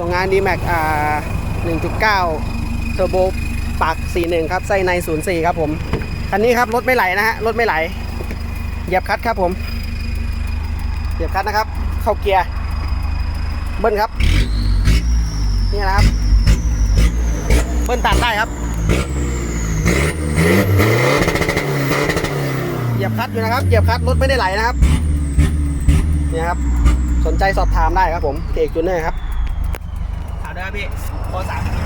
ส่งงาน d m a x อ่า1.9เทอร์โบปาก 41 ครับไส้ใน 04 ครับผม คันนี้ครับ รถไม่ไหลนะฮะ รถไม่ไหล เหยียบคัดครับผม เหยียบคัดนะครับ เข้าเกียร์ เบิ้ลครับ นี่นะครับ เบิ้ลตัดได้ครับ เหยียบคัดอยู่นะครับ เหยียบคัดรถไม่ได้ไหลนะครับเนี่ยครับ สนใจสอบถามได้ครับผมเอกจูเนอร์ครับามได้ครับพี่โทรศัพท์